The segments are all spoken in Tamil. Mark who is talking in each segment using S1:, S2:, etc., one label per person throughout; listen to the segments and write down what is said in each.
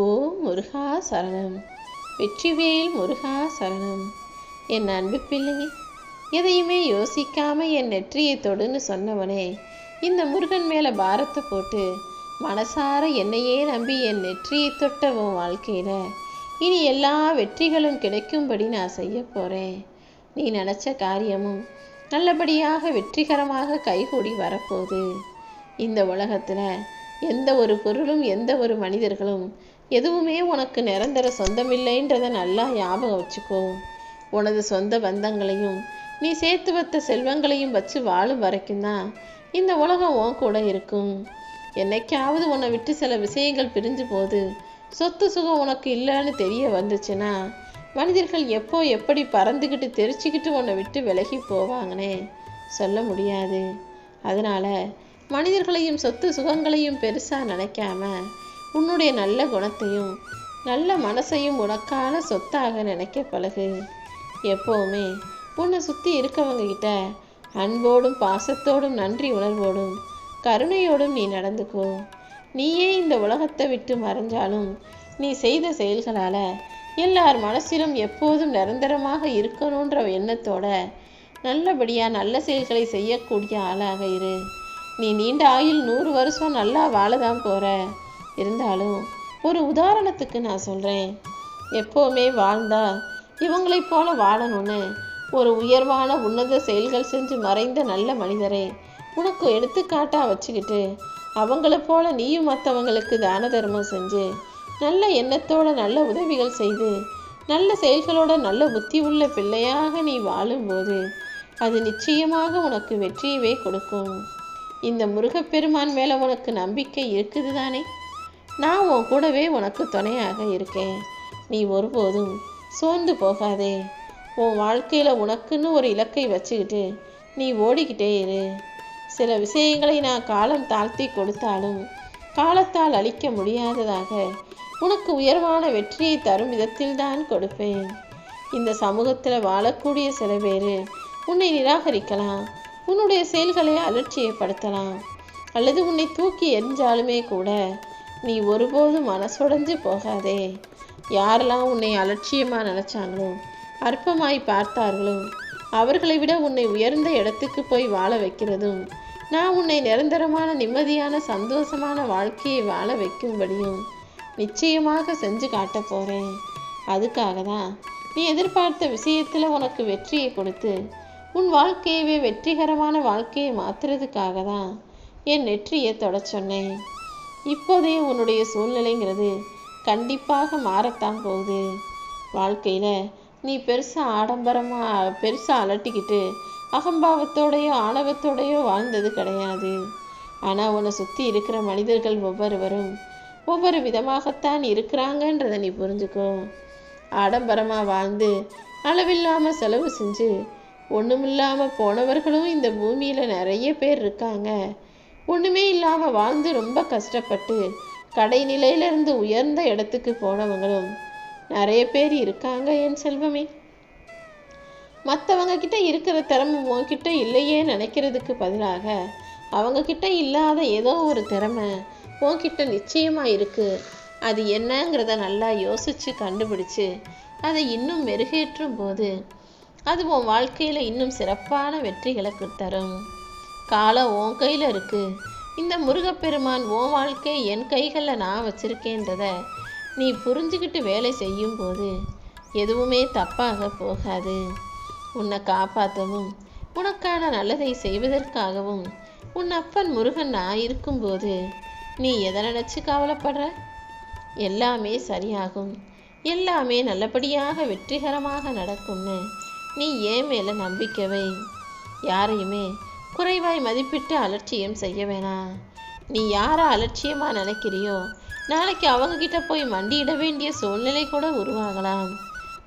S1: ஓ முருகா சரணம். வெற்றிவேல் முருகா சரணம். என் அன்பு பிள்ளை எதையுமே யோசிக்காம என் நெற்றியை தொடுன்னு சொன்னவனே இந்த முருகன் மேலே பாரத்தை போட்டு மனசார என்னையே நம்பி என் நெற்றியை தொட்ட உன் வாழ்க்கையில் இனி எல்லா வெற்றிகளும் கிடைக்கும்படி நான் செய்ய போகிறேன் நீ நினச்ச காரியமும் நல்லபடியாக வெற்றிகரமாக கைகூடி வரப்போகுது. இந்த உலகத்தில் எந்த ஒரு பொருளும் எந்த ஒரு மனிதர்களும் எதுவுமே உனக்கு நிரந்தர சொந்தமில்லைன்றதை நல்லா ஞாபகம் வச்சுக்கோ. உனது சொந்த பந்தங்களையும் நீ சேர்த்து வைத்த செல்வங்களையும் வச்சு வாழும் வரைக்கும் தான் இந்த உலகம் உன் கூட இருக்கும். என்னைக்காவது உன்னை விட்டு சில விஷயங்கள் பிரிஞ்சு போது சொத்து சுகம் உனக்கு இல்லைன்னு தெரிய வந்துச்சுன்னா மனிதர்கள் எப்போ எப்படி பறந்துக்கிட்டு தெரிச்சுக்கிட்டு உன்னை விட்டு விலகி போவாங்கன்னே சொல்ல முடியாது. அதனால மனிதர்களையும் சொத்து சுகங்களையும் பெருசாக நினைக்காம உன்னுடைய நல்ல குணத்தையும் நல்ல மனசையும் உனக்கான சொத்தாக நினைக்க பழகு. எப்போவுமே உன்னை சுற்றி இருக்கவங்க கிட்ட அன்போடும் பாசத்தோடும் நன்றி உணர்வோடும் கருணையோடும் நீ நடந்துக்கோ. நீயே இந்த உலகத்தை விட்டு மறைஞ்சாலும் நீ செய்த செயல்களால் எல்லார் மனசிலும் எப்போதும் நிரந்தரமாக இருக்கணுன்ற எண்ணத்தோட நல்லபடியாக நல்ல செயல்களை செய்யக்கூடிய ஆளாக இரு. நீ நீண்ட ஆயுள் நூறு வருஷம் நல்லா வாழதான் போகிற இருந்தாலும் ஒரு உதாரணத்துக்கு நான் சொல்கிறேன் எப்போவுமே வாழ்ந்தா இவங்களைப் போல வாழணும்னு ஒரு உயர்வான உன்னத செயல்கள் செஞ்சு மறைந்த நல்ல மனிதரை உனக்கு எடுத்துக்காட்டாக வச்சுக்கிட்டு அவங்கள போல நீயும் மற்றவங்களுக்கு தான தர்மம் செஞ்சு நல்ல எண்ணத்தோட நல்ல உதவிகள் செய்து நல்ல செயல்களோட நல்ல புத்தி உள்ள பிள்ளையாக நீ வாழும்போது அது நிச்சயமாக உனக்கு வெற்றியவே கொடுக்கும். இந்த முருகப்பெருமான் மேலே உனக்கு நம்பிக்கை இருக்குது தானே நான் உன் கூடவே உனக்கு துணையாக இருக்கேன். நீ ஒருபோதும் சோர்ந்து போகாதே. உன் வாழ்க்கையில் உனக்குன்னு ஒரு இலக்கை வச்சுக்கிட்டு நீ ஓடிக்கிட்டே இரு. சில விஷயங்களை நான் காலம் தாழ்த்தி கொடுத்தாலும் காலத்தால் அழிக்க முடியாததாக உனக்கு உயர்வான வெற்றியை தரும் விதத்தில் தான் கொடுப்பேன். இந்த சமூகத்தில் வாழக்கூடிய சில பேர் உன்னை நிராகரிக்கலாம். உன்னுடைய செயல்களை அலட்சியப்படுத்தலாம். அல்லது உன்னை தூக்கி எரிஞ்சாலுமே கூட நீ ஒருபோதும் மனசுடைஞ்சு போகாதே. யாரெல்லாம் உன்னை அலட்சியமாக நினச்சாங்களோ அற்பமாய் பார்த்தார்களோ அவர்களை விட உன்னை உயர்ந்த இடத்துக்கு போய் வாழ வைக்கிறதும் நான் உன்னை நிரந்தரமான நிம்மதியான சந்தோஷமான வாழ்க்கையை வாழ வைக்கும்படியும் நிச்சயமாக செஞ்சு காட்ட போகிறேன் அதுக்காக தான் நீ எதிர்பார்த்த விஷயத்தில் உனக்கு வெற்றியை கொடுத்து உன் வாழ்க்கையவே வெற்றிகரமான வாழ்க்கையை மாற்றுறதுக்காக தான் என் நெற்றியை தொட சொன்னேன். இப்போதே உன்னுடைய சூழ்நிலைங்கிறது கண்டிப்பாக மாறத்தான் போகுது. வாழ்க்கையில் நீ பெருசாக ஆடம்பரமாக பெருசாக அலட்டிக்கிட்டு அகம்பாவத்தோடையோ ஆணவத்தோடையோ வாழ்ந்தது கிடையாது. ஆனால் உன்னை சுற்றி இருக்கிற மனிதர்கள் ஒவ்வொருவரும் ஒவ்வொரு விதமாகத்தான் இருக்கிறாங்கன்றதை நீ புரிஞ்சுக்கோ. ஆடம்பரமாக வாழ்ந்து அளவில்லாமல் செலவு செஞ்சு ஒன்றுமில்லாமல் போனவர்களும் இந்த பூமியில் நிறைய பேர் இருக்காங்க. ஒன்றுமே இல்லாமல் வாழ்ந்து ரொம்ப கஷ்டப்பட்டு கடைநிலையிலிருந்து உயர்ந்த இடத்துக்கு போனவங்களும் நிறைய பேர் இருக்காங்க என் செல்வமே. மற்றவங்க கிட்ட இருக்கிற திறமை உங்ககிட்ட இல்லையே நினைக்கிறதுக்கு பதிலாக அவங்க கிட்ட இல்லாத ஏதோ ஒரு திறமை உன்கிட்ட நிச்சயமாக இருக்குது அது என்னங்கிறத நல்லா யோசித்து கண்டுபிடிச்சு அதை இன்னும் மெருகேற்றும் போது அது உன் வாழ்க்கையில் இன்னும் சிறப்பான வெற்றிகளை தரும். காலம் உன் கையில் இருக்கு. இந்த முருகப்பெருமான் உன் வாழ்க்கை என் கைகளில் நான் வச்சிருக்கேன்றத நீ புரிஞ்சுக்கிட்டு வேலை செய்யும்போது எதுவுமே தப்பாக போகாது. உன்னை காப்பாற்றவும் உனக்கான நல்லதை செய்வதற்காகவும் உன் அப்பன் முருகன் நான் இருக்கும்போது நீ எதை நினச்சி கவலைப்படுற? எல்லாமே சரியாகும். எல்லாமே நல்லபடியாக வெற்றிகரமாக நடக்கும்னு நீ ஏன் மேலே நம்பிக்கை யாரையுமே குறைவாய் மதிப்பிட்டு அலட்சியம் செய்ய வேணாம். நீ யாரை அலட்சியமாக நினைக்கிறியோ? நாளைக்கு அவங்க கிட்ட போய் மண்டியிட வேண்டிய சூழ்நிலை கூட உருவாகலாம்.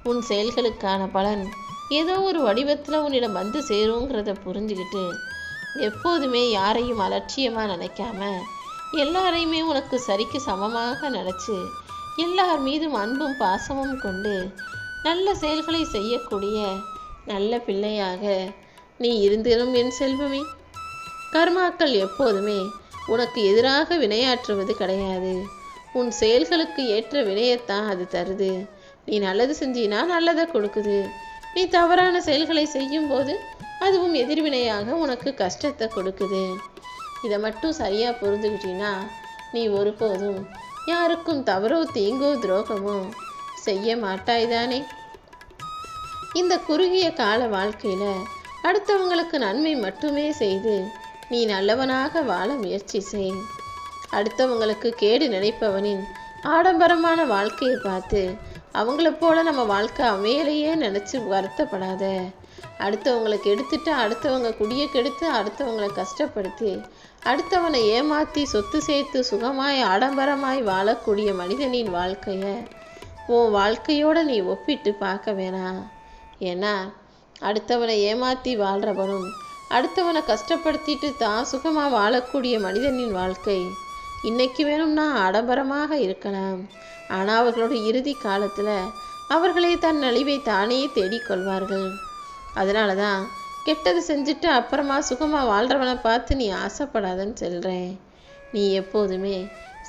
S1: உன் செயல்களுக்கான பலன் ஏதோ ஒரு வடிவத்தில் உன்னிடம் வந்து சேருங்கிறத புரிஞ்சுக்கிட்டு எப்போதுமே யாரையும் அலட்சியமாக நினைக்காம எல்லாரையுமே உனக்கு சரிக்கு சமமாக நினச்சி எல்லார் மீதும் அன்பும் பாசமும் கொண்டு நல்ல செயல்களை செய்யக்கூடிய நல்ல பிள்ளையாக நீ இருந்திடும் என் செல்வமே. கர்மாக்கள் எப்போதுமே உனக்கு எதிராக வினையாற்றுவது கிடையாது. உன் செயல்களுக்கு ஏற்ற வினையத்தான் அது தருது. நீ நல்லது செஞ்சினா நல்லதை கொடுக்குது. நீ தவறான செயல்களை செய்யும்போது அதுவும் எதிர்வினையாக உனக்கு கஷ்டத்தை கொடுக்குது. இதை மட்டும் சரியாக புரிஞ்சுக்கிட்டீன்னா நீ ஒருபோதும் யாருக்கும் தவறோ தீங்கோ துரோகமோ செய்ய மாட்டாய்தானே. இந்த குறுகிய கால வாழ்க்கையில் அடுத்தவங்களுக்கு நன்மை மட்டுமே செய்து நீ நல்லவனாக வாழ முயற்சி செய். அடுத்தவங்களுக்கு கேடு நினைப்பவனின் ஆடம்பரமான வாழ்க்கையை பார்த்து அவங்கள போல நம்ம வாழ்க்கை அமையலையே நினச்சி வருத்தப்படாத. அடுத்தவங்களுக்கு எடுத்துட்டு அடுத்தவங்க குடியை கெடுத்து அடுத்தவங்களை கஷ்டப்படுத்தி அடுத்தவனை ஏமாற்றி சொத்து சேர்த்து சுகமாய் ஆடம்பரமாய் வாழக்கூடிய மனிதனின் வாழ்க்கையை உன் வாழ்க்கையோட நீ ஒப்பிட்டு பார்க்க வேணாம். ஏன்னா அடுத்தவனை ஏமாற்றி வாழ்கிறவனும் அடுத்தவனை கஷ்டப்படுத்திட்டு தான் சுகமாக வாழக்கூடிய மனிதனின் வாழ்க்கை. இன்னைக்கு வேணும்னா ஆடம்பரமாக இருக்கலாம் ஆனால் அவர்களோட இறுதி காலத்தில் அவர்களே தன் நலிவை தானே தேடிக்கொள்வார்கள் அதனால தான் கெட்டது செஞ்சுட்டு அப்புறமா சுகமாக வாழ்கிறவனை பார்த்து நீ ஆசைப்படாதன்னு சொல்கிறேன் நீ எப்போதுமே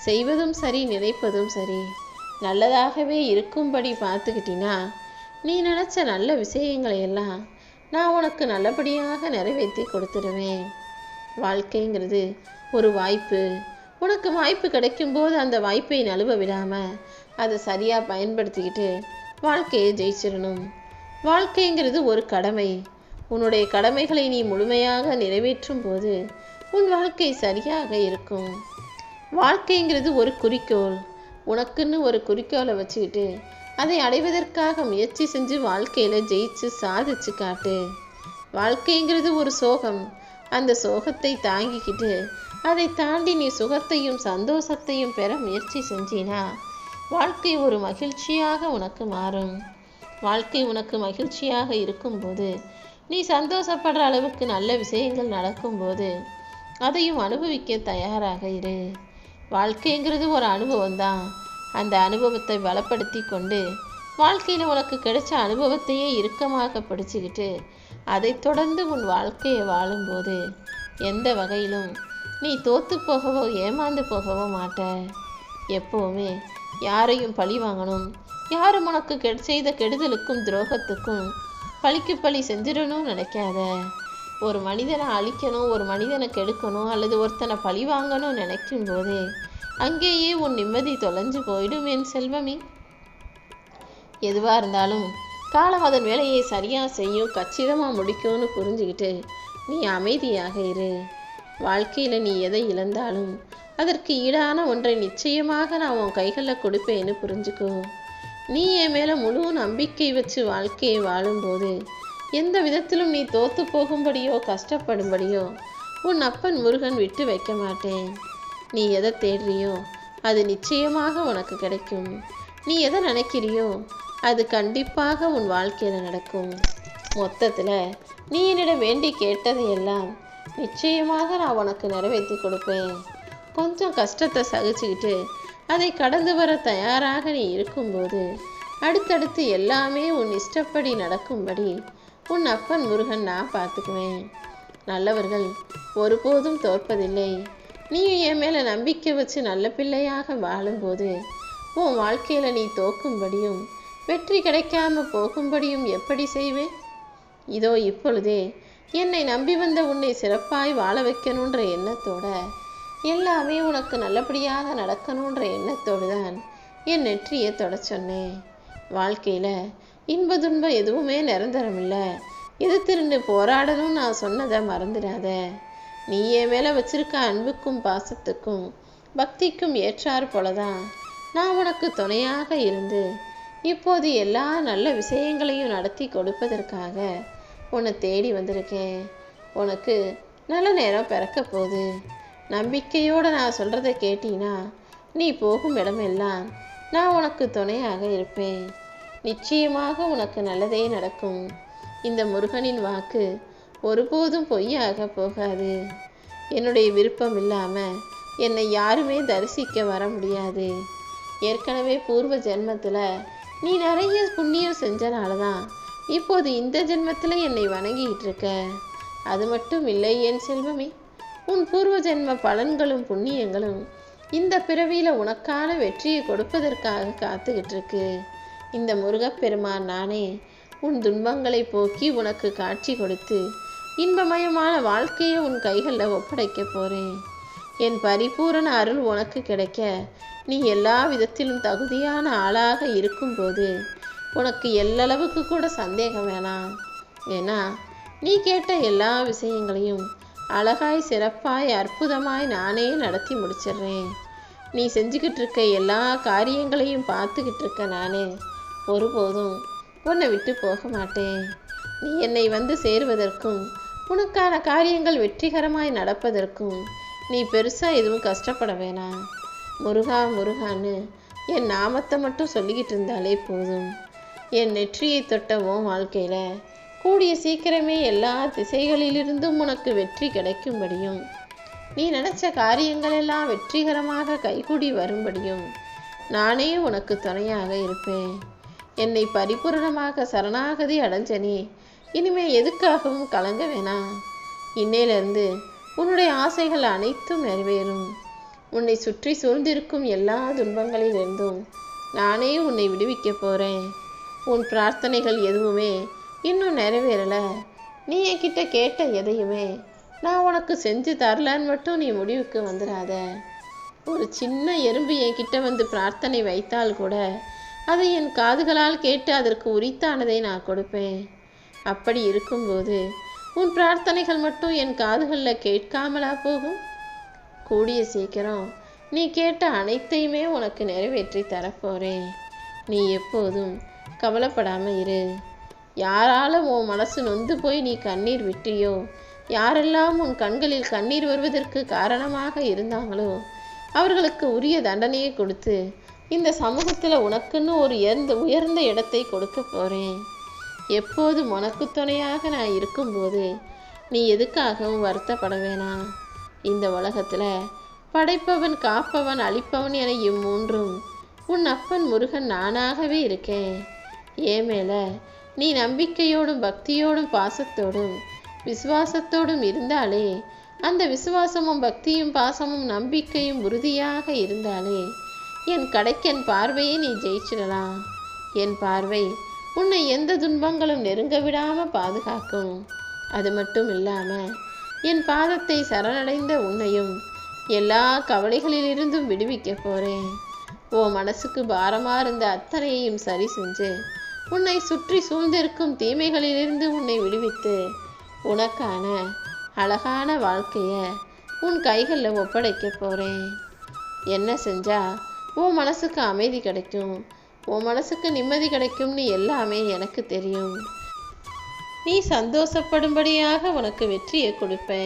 S1: செய்வதும் சரி நினைப்பதும் சரி. நல்லதாகவே இருக்கும்படி பார்த்துக்கிட்டினா நீ நினச்ச நல்ல விஷயங்களை எல்லாம் நான் உனக்கு நல்லபடியாக நிறைவேற்றி கொடுத்துருவேன். வாழ்க்கைங்கிறது ஒரு வாய்ப்பு. உனக்கு வாய்ப்பு கிடைக்கும்போது அந்த வாய்ப்பை நழுவ விடாமல் அதை சரியாக பயன்படுத்திக்கிட்டு வாழ்க்கையை ஜெயிச்சிடணும். வாழ்க்கைங்கிறது ஒரு கடமை. உன்னுடைய கடமைகளை நீ முழுமையாக நிறைவேற்றும் போது உன் வாழ்க்கை சரியாக இருக்கும். வாழ்க்கைங்கிறது ஒரு குறிக்கோள். உனக்குன்னு ஒரு குறிக்கோளை வச்சுக்கிட்டு அதை அடைவதற்காக முயற்சி செஞ்சு வாழ்க்கையில் ஜெயிச்சு சாதிச்சு காட்டு. வாழ்க்கைங்கிறது ஒரு சோகம். அந்த சோகத்தை தாங்கிக்கிட்டு அதை தாண்டி நீ சுகத்தையும் சந்தோஷத்தையும் பெற முயற்சி செஞ்சினா வாழ்க்கை ஒரு மகிழ்ச்சியாக உனக்கு மாறும். வாழ்க்கை உனக்கு மகிழ்ச்சியாக இருக்கும்போது நீ சந்தோஷப்படுற அளவுக்கு நல்ல விஷயங்கள் நடக்கும்போது அதையும் அனுபவிக்க தயாராக இரு. வாழ்க்கைங்கிறது ஒரு அனுபவம் தான் அந்த அனுபவத்தை பலப்படுத்தி கொண்டு வாழ்க்கையில் உனக்கு கிடைச்ச அனுபவத்தையே இறுக்கமாக படிச்சுக்கிட்டு அதை தொடர்ந்து உன் வாழ்க்கையை வாழும்போது எந்த வகையிலும் நீ தோத்து போகவோ ஏமாந்து போகவோ மாட்ட. எப்போவுமே யாரையும் பழி வாங்கணும். யாரும் உனக்கு கெ செய்த கெடுதலுக்கும் துரோகத்துக்கும் பழிக்கு பழி செஞ்சிடணும்னு நினைக்காத. ஒரு மனிதனை அழிக்கணும் ஒரு மனிதனை கெடுக்கணும் அல்லது ஒருத்தனை பழி வாங்கணும் நினைக்கும் போதே அங்கேயே உன் நிம்மதி தொலைஞ்சு போயிடும் என் செல்வமே. எதுவாக இருந்தாலும் காலம் அதன் வேலையை சரியாக செய்யும் கச்சிதமாக முடிக்கும்னு புரிஞ்சுக்கிட்டு நீ அமைதியாக இரு. வாழ்க்கையில் நீ எதை இழந்தாலும் அதற்கு ஈடான ஒன்றை நிச்சயமாக நான் உன் கைகளில் கொடுப்பேன்னு புரிஞ்சுக்கோ. நீ என் மேலே முழு நம்பிக்கை வச்சு வாழ்க்கையை வாழும்போது எந்த விதத்திலும் நீ தோத்து போகும்படியோ கஷ்டப்படும்படியோ உன் அப்பன் முருகன் விட்டு வைக்க மாட்டேன். நீ எதை தேடுறியோ அது நிச்சயமாக உனக்கு கிடைக்கும். நீ எதை நினைக்கிறியோ அது கண்டிப்பாக உன் வாழ்க்கையில் நடக்கும். மொத்தத்தில் நீ என்னிடம் வேண்டி கேட்டதையெல்லாம் நிச்சயமாக நான் உனக்கு நிறைவேற்றி கொடுப்பேன். கொஞ்சம் கஷ்டத்தை சகிச்சுக்கிட்டு அதை கடந்து வர தயாராக நீ இருக்கும்போது அடுத்தடுத்து எல்லாமே உன் இஷ்டப்படி நடக்கும்படி உன் அப்பன் முருகன் நான் பார்த்துக்குவேன். நல்லவர்கள் ஒருபோதும் தோற்பதில்லை. நீ என் மேலே நம்பிக்கை வச்சு நல்ல பிள்ளையாக வாழும்போது உன் வாழ்க்கையில் நீ தோக்கும்படியும் வெற்றி கிடைக்காம போகும்படியும் எப்படி செய்வேன்? இதோ இப்பொழுதே என்னை நம்பி வந்த உன்னை சிறப்பாய் வாழ வைக்கணுன்ற எண்ணத்தோட எல்லாமே உனக்கு நல்லபடியாக நடக்கணுன்ற எண்ணத்தோடு தான் என் நெற்றியை தொட சொன்னேன். வாழ்க்கையில் இன்ப துன்பம் எதுவுமே நிரந்தரமில்லை. எது திருந்து போராடணும் நான் சொன்னதை மறந்துடாத. நீ என் மேலே வச்சிருக்க அன்புக்கும் பாசத்துக்கும் பக்திக்கும் ஏற்றார் போலதான் நான் உனக்கு துணையாக இருந்து இப்போது எல்லா நல்ல விஷயங்களையும் நடத்தி கொடுப்பதற்காக உன்னை தேடி வந்திருக்கேன். உனக்கு நல்ல நேரம் பிறக்க போகுது. நம்பிக்கையோடு நான் சொல்கிறத கேட்டீன்னா நீ போகும் இடமெல்லாம் நான் உனக்கு துணையாக இருப்பேன். நிச்சயமாக உனக்கு நல்லதே நடக்கும். இந்த முருகனின் வாக்கு ஒருபோதும் பொய்யாக போகாது. என்னுடைய விருப்பம் இல்லாமல் என்னை யாருமே தரிசிக்க வர முடியாது. ஏற்கனவே பூர்வ ஜென்மத்தில் நீ நிறைய புண்ணியம் செஞ்சனால தான் இப்போது இந்த ஜென்மத்தில் என்னை வணங்கிட்டு இருக்க அது மட்டும் இல்லை என் செல்வமே உன் பூர்வ ஜென்ம பலன்களும் புண்ணியங்களும் இந்த பிறவியில் உனக்கான வெற்றியை கொடுப்பதற்காக காத்துக்கிட்டு இருக்கு இந்த முருகப்பெருமான் நானே உன் துன்பங்களை போக்கி உனக்கு காட்சி கொடுத்து இன்பமயமான வாழ்க்கையை உன் கைகளில் ஒப்படைக்க போகிறேன் என் பரிபூரண அருள் உனக்கு கிடைக்க நீ எல்லா விதத்திலும் தகுதியான ஆளாக இருக்கும்போது உனக்கு எல்லளவுக்கு கூட சந்தேகம் வேணாம். ஏன்னா நீ கேட்ட எல்லா விஷயங்களையும் அழகாய் சிறப்பாய் அற்புதமாய் நானே நடத்தி முடிச்சிடுறேன். நீ செஞ்சுக்கிட்டு இருக்க எல்லா காரியங்களையும் பார்த்துக்கிட்டு இருக்க நானே ஒருபோதும் உன்னை விட்டு போக மாட்டேன். நீ என்னை வந்து சேருவதற்கும் உனக்கான காரியங்கள் வெற்றிகரமாய் நடப்பதற்கும் நீ பெருசாக எதுவும் கஷ்டப்பட வேணாம். முருகா முருகான்னு என் நாமத்தை மட்டும் சொல்லிக்கிட்டு இருந்தாலே போதும். என் நெற்றியை தொட்ட வாழ்க்கையில் கூடிய சீக்கிரமே எல்லா திசைகளிலிருந்தும் உனக்கு வெற்றி கிடைக்கும்படியும் நீ நினைச்ச காரியங்கள் எல்லாம் வெற்றிகரமாக கைகூடி வரும்படியும் நானே உனக்கு துணையாக இருப்பேன். என்னை பரிபூரணமாக சரணாகதி அடைஞ்சனே. இனிமே எதுக்காகவும் கலங்க வேணாம் இன்னையிலிருந்து உன்னுடைய ஆசைகள் அனைத்தும் நிறைவேறும். உன்னை சுற்றி சூழ்ந்திருக்கும் எல்லா துன்பங்களிலிருந்தும் நானே உன்னை விடுவிக்க போகிறேன் உன் பிரார்த்தனைகள் எதுவுமே இன்னும் நிறைவேறலை. நீ என்கிட்ட கேட்ட எதையுமே நான் உனக்கு செஞ்சு தரலன்னு மட்டும் நீ முடிவுக்கு வந்துடாத ஒரு சின்ன எறும்பு என்கிட்ட வந்து பிரார்த்தனை வைத்தால் கூட அதை என் காதுகளால் கேட்டு அதற்கு உரித்தானதை நான் கொடுப்பேன். அப்படி இருக்கும்போது உன் பிரார்த்தனைகள் மட்டும் என் காதுகளில் கேட்காமலா போகும்? கூடிய சீக்கிரம் நீ கேட்ட அனைத்தையுமே உனக்கு நிறைவேற்றி தரப்போறேன். நீ எப்போதும் கவலைப்படாமல் இரு. யாரால உன் மனசு நொந்து போய் நீ கண்ணீர் விட்டியோ யாரெல்லாம் உன் கண்களில் கண்ணீர் வருவதற்கு காரணமாக இருந்தாங்களோ அவர்களுக்கு உரிய தண்டனையை கொடுத்து இந்த சமூகத்தில் உனக்குன்னு ஒரு உயர்ந்த உயர்ந்த இடத்தை கொடுக்க போகிறேன் எப்போதும் உனக்கு துணையாக நான் இருக்கும்போது நீ எதுக்காகவும் வருத்தப்பட வேணாம். இந்த உலகத்தில் படைப்பவன் காப்பவன் அழிப்பவன் என இம்மூன்றும் உன் அப்பன் முருகன் நானாகவே இருக்கேன். ஏன் மேலே நீ நம்பிக்கையோடும் பக்தியோடும் பாசத்தோடும் விசுவாசத்தோடும் இருந்தாலே அந்த விசுவாசமும் பக்தியும் பாசமும் நம்பிக்கையும் உறுதியாக இருந்தாலே என் கடைக்கன் பார்வையை நீ ஜெயிச்சிடலாம் என் பார்வை உன்னை எந்த துன்பங்களும் நெருங்க விடாமல் பாதுகாக்கும். அது மட்டும் இல்லாமல் என் பாதத்தை சரணடைந்த உன்னையும் எல்லா கவலைகளிலிருந்தும் விடுவிக்க போகிறேன் ஓ மனசுக்கு பாரமாக இருந்த அத்தனையையும் சரி செஞ்சு உன்னை சுற்றி சூழ்ந்திருக்கும் தீமைகளிலிருந்து உன்னை விடுவித்து உனக்கான அழகான வாழ்க்கையை உன் கைகளில் ஒப்படைக்க போறேன். என்ன செஞ்சால் உன் மனசுக்கு அமைதி கிடைக்கும். உன் மனசுக்கு நிம்மதி கிடைக்கும்னு எல்லாமே எனக்கு தெரியும். நீ சந்தோஷப்படும்படியாக உனக்கு வெற்றியை கொடுப்பேன்.